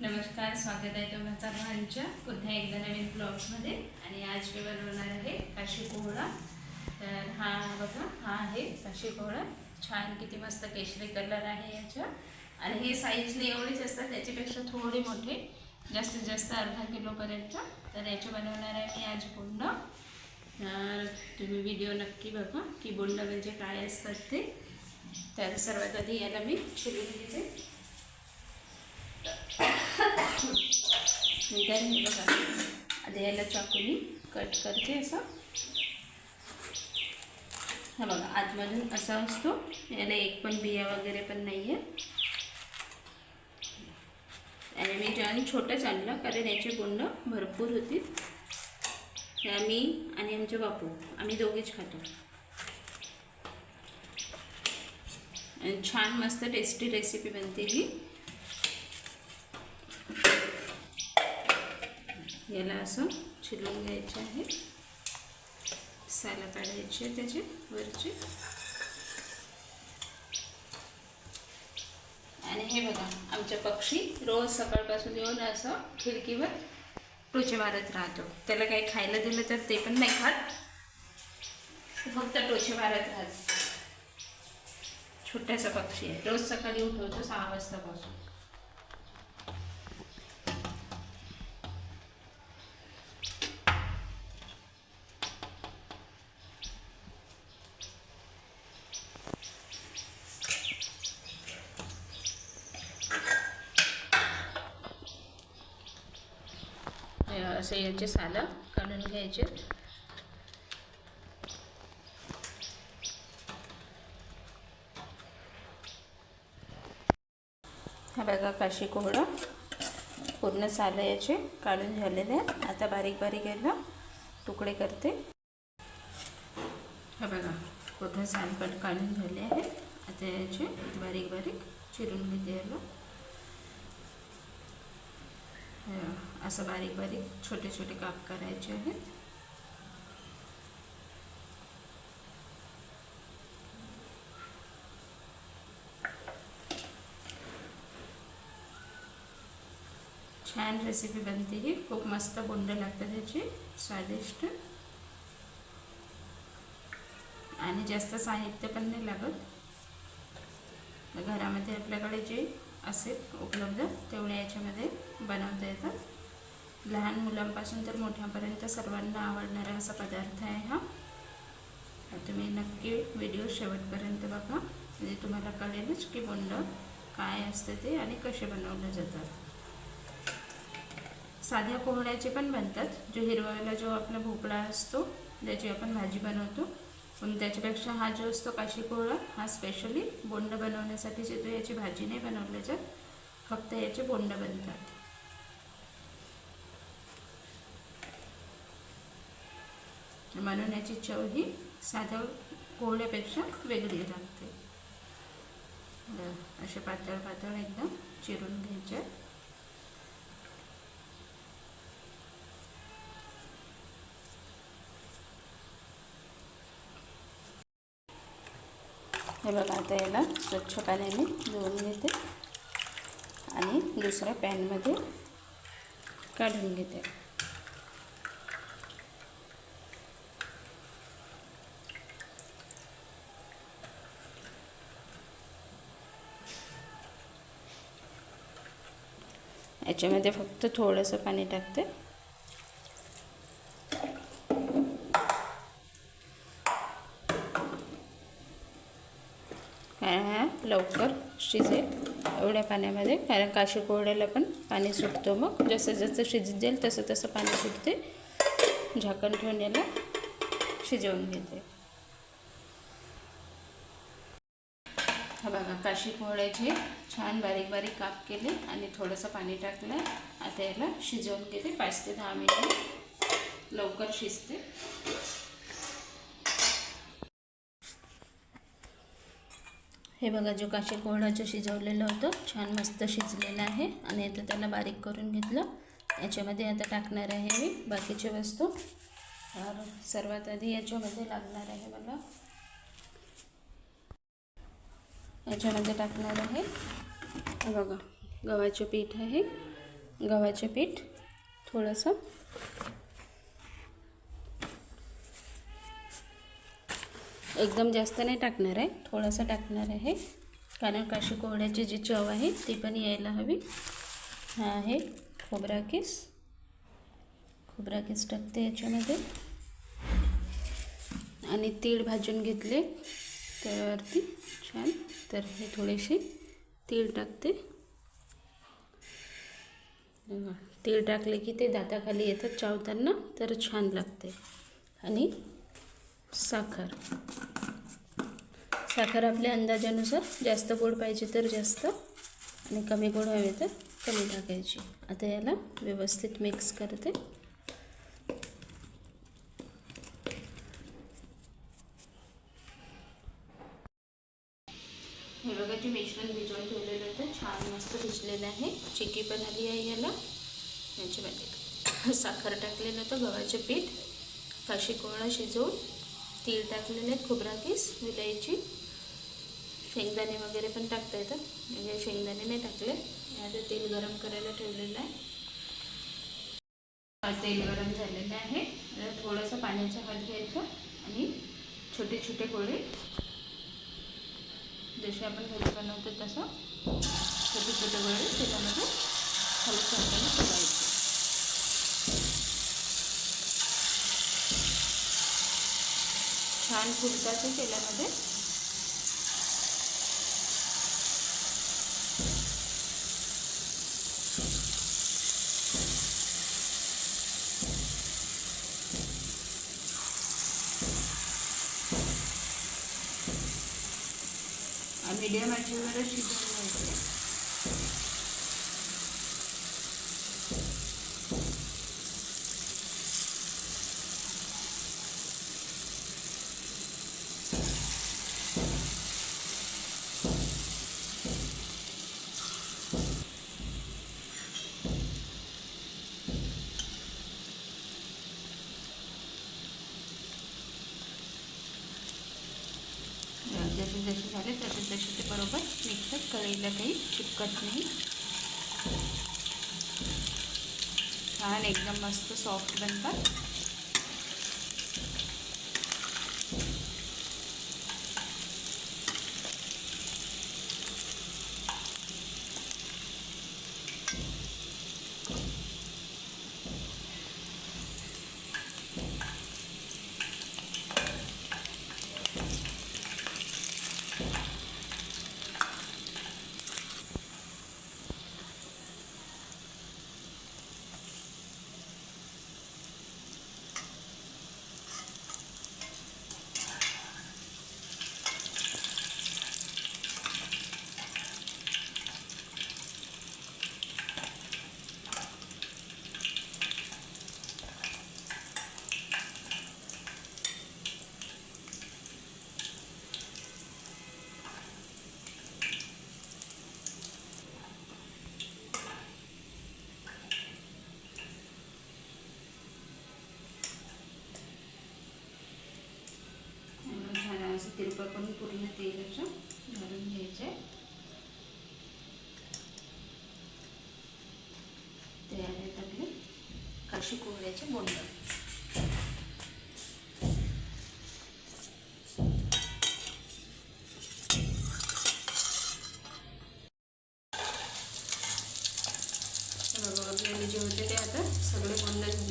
नमस्कार स्वागत आहे तुम्हाला सर्वांच्या पुन्हा एकदा नवीन ब्लॉग्समध्ये आणि आज मी बनवणार आहे काशी कोहळा. तर हा बघा हा आहे काशी कोहळा. छान किती मस्त केशरी कलर आहे याच्या आणि हे साईजने एवढेच असतात त्याच्यापेक्षा थोडे मोठे. जास्तीत जास्त अर्धा किलोपर्यंत. तर याचे बनवणार आहे मी आज बोंड. तर तुम्ही व्हिडिओ नक्की बघा की बोंड म्हणजे काय असतात ते. तर सर्वात आधी याला मी शिरून घेते. नंतर हे बघा आधी याला चाकूनी कट करते असं. हा बघा आतमधून असा असतो. याला एक पण बिया वगैरे पण नाही आहे आणि मी आणि छोटंच आणलं कारण याचे गुंड भरपूर होती हे आम्ही आणि आमचे बापू आम्ही दोघेच खातो. आणि छान मस्त टेस्टी रेसिपी बनते ही. याला असं चिलून घ्यायचे आहे. साला काढायचे त्याचे वरचे. आणि हे बघा आमच्या पक्षी रोज सकाळपासून येऊन असं खिडकीवर टोचे मारत राहतो. त्याला काही खायला दिलं तर ते पण नाही खात. फक्त टोचे मारत राहत छोटासा पक्षी आहे. रोज सकाळी उठवतो सहा वाजतापासून हे असे याचे सालं काढून घ्यायचे. हा बघा काशी कोहळा पूर्ण सालं याचे काढून झालेले आहे आता बारीक बारीक याला तुकडे करते. हा बघा पूर्ण साल पण काढून झाले आहे. आता याचे बारीक बारीक चिरून घेते याला. असं बारीक बारीक छोटे छोटे काप करायचे आहेत. छान रेसिपी बनते ही. खूप मस्त बोंड लागतात त्याची. स्वादिष्ट. आणि जास्त साहित्य पण नाही लागत. घरामध्ये आपल्याकडे जे असेल उपलब्ध तेवढे याच्यामध्ये बनवता येतात. लहान मुलांपासून तर मोठ्यापर्यंत सर्वांना आवडणारा असा पदार्थ आहे हा. तुम्ही नक्की व्हिडिओ शेवटपर्यंत बघा. म्हणजे तुम्हाला कळेलच की बोंड काय असते ते आणि कसे बनवले जातात. साध्या कोहळ्याचे पण बनतात. जो हिरवायला जो आपला भोपळा असतो त्याची आपण भाजी बनवतो. पण त्याच्यापेक्षा हा जो असतो काशी कोहळा हा स्पेशली बोंड बनवण्यासाठी जे तो याची भाजी नाही बनवल्या जात. फक्त याचे बोंड बनतात. म्हणून याची चव ही साध्या कोहळ्यापेक्षा वेगळी लागते असे पातळ पातळ एकदम चिरून घ्यायचे. हे बघा आता याला स्वच्छ पाण्याने धुवून घेते आणि दुसऱ्या पॅनमध्ये काढून घेते. याच्यामध्ये फक्त थोडंसं पाणी टाकते. कारण हा लवकर शिजेल एवढ्या पाण्यामध्ये. कारण काशी कोरड्याला पण पाणी सुटतो मग. जसं जसं शिजत जाईल तसं तसं पाणी सुटते. झाकण ठेवून याला शिजवून घेते हा बघा काशी पोळ्याचे छान बारीक बारीक काप केले आणि थोडंसं पाणी टाकलं. आता याला शिजवून घेते. पाच ते दहा मिनिट लवकर शिजते. हे बघा जो काशी पोहळाचं शिजवलेलं होतं छान मस्त शिजलेलं आहे. आणि आता त्याला बारीक करून घेतलं. याच्यामध्ये आता टाकणार आहे मी बाकीचे वस्तू. तर सर्वात आधी याच्यामध्ये लागणार आहे मला याच्यामध्ये टाकणार आहे. बघा गव्हाचे पीठ आहे. गव्हाचे पीठ थोडंसं. एकदम जास्त नाही टाकणार आहे थोडंसं टाकणार आहे. कारण काशी कोहड्याची जी चव आहे ती पण यायला हवी. हा आहे खोबरा केस. खोबरा केस टाकते याच्यामध्ये. आणि तीळ भाजून घेतले त्यावरती छान तर हे थोडेसे तीळ टाकते. तेल तीळ टाकले की ते दाताखाली येतात चावताना तर छान लागते. आणि साखर. साखर आपल्या अंदाजानुसार जास्त गोड पाहिजे तर जास्त आणि कमी गोड हवे तर कमी टाकायची. आता याला व्यवस्थित मिक्स करते हे बघा जे मिश्रण भिजवून ठेवलेलं होतं छान मस्त भिजलेलं आहे. चिकी पण आली आहे याला. याच्यामध्ये साखर टाकलेलं होतं गव्हाचे पीठ काशी कोळा शिजवून तीळ टाकलेले आहेत खोबरा किस विलायची. शेंगदाणे वगैरे पण टाकता येतात. म्हणजे शेंगदाणे नाही टाकले. आता तेल गरम करायला ठेवलेलं आहे. तेल गरम झालेलं आहे. थोडंसं पाण्याचा हात घ्यायचा आणि छोटे छोटे गोळे. जसे आपण घरी बनवतो तसं. छोटे छोटे गोळे त्याच्यामध्ये हलकं हाताने सोडायचे छान फुलतात ते तेलामध्ये मीडियम आचेवरच शिजवून घ्यायचे you चिपकत नाही छान एकदम मस्त सॉफ्ट बनतात तेल असं घालून घ्यायचं. तयार आहेत आपले काशी कोवळ्याचे बोंड. बघा जे होते ते आता सगळे बोंडन